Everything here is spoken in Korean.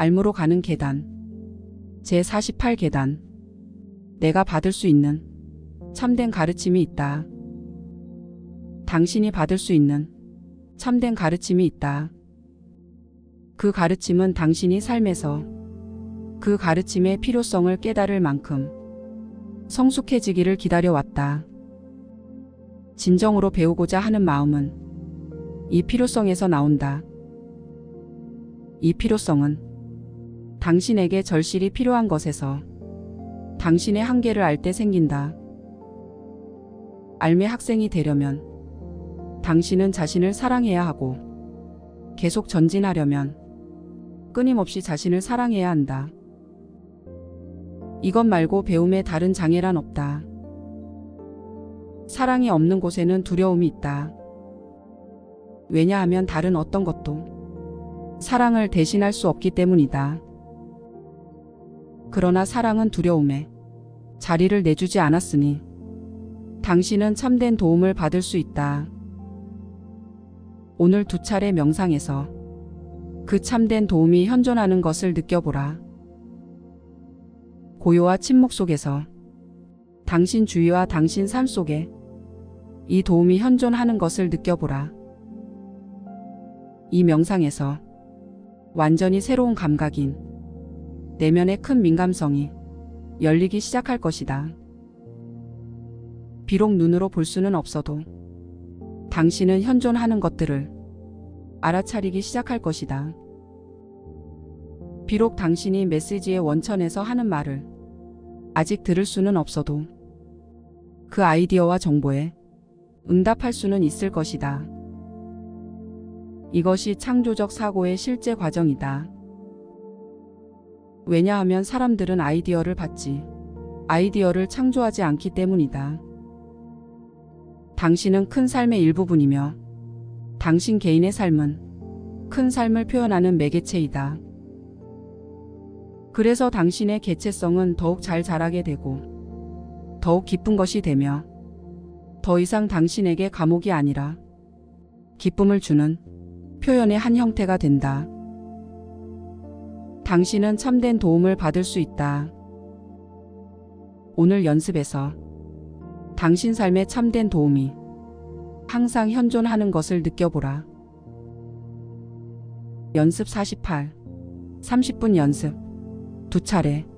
알무로 가는 계단. 제48계단. 내가 받을 수 있는 참된 가르침이 있다. 당신이 받을 수 있는 참된 가르침이 있다. 그 가르침은 당신이 삶에서 그 가르침의 필요성을 깨달을 만큼 성숙해지기를 기다려왔다. 진정으로 배우고자 하는 마음은 이 필요성에서 나온다. 이 필요성은 당신에게 절실히 필요한 것에서 당신의 한계를 알 때 생긴다. 알매 학생이 되려면 당신은 자신을 사랑해야 하고 계속 전진하려면 끊임없이 자신을 사랑해야 한다. 이것 말고 배움에 다른 장애란 없다. 사랑이 없는 곳에는 두려움이 있다. 왜냐하면 다른 어떤 것도 사랑을 대신할 수 없기 때문이다. 그러나 사랑은 두려움에 자리를 내주지 않았으니 당신은 참된 도움을 받을 수 있다. 오늘 두 차례 명상에서 그 참된 도움이 현존하는 것을 느껴보라. 고요와 침묵 속에서 당신 주위와 당신 삶 속에 이 도움이 현존하는 것을 느껴보라. 이 명상에서 완전히 새로운 감각인 내면의 큰 민감성이 열리기 시작할 것이다. 비록 눈으로 볼 수는 없어도 당신은 현존하는 것들을 알아차리기 시작할 것이다. 비록 당신이 메시지의 원천에서 하는 말을 아직 들을 수는 없어도 그 아이디어와 정보에 응답할 수는 있을 것이다. 이것이 창조적 사고의 실제 과정이다. 왜냐하면 사람들은 아이디어를 받지, 아이디어를 창조하지 않기 때문이다. 당신은 큰 삶의 일부분이며, 당신 개인의 삶은 큰 삶을 표현하는 매개체이다. 그래서 당신의 개체성은 더욱 잘 자라게 되고, 더욱 기쁜 것이 되며, 더 이상 당신에게 감옥이 아니라 기쁨을 주는 표현의 한 형태가 된다. 당신은 참된 도움을 받을 수 있다. 오늘 연습에서 당신 삶의 참된 도움이 항상 현존하는 것을 느껴보라. 연습 48. 30분 연습. 두 차례.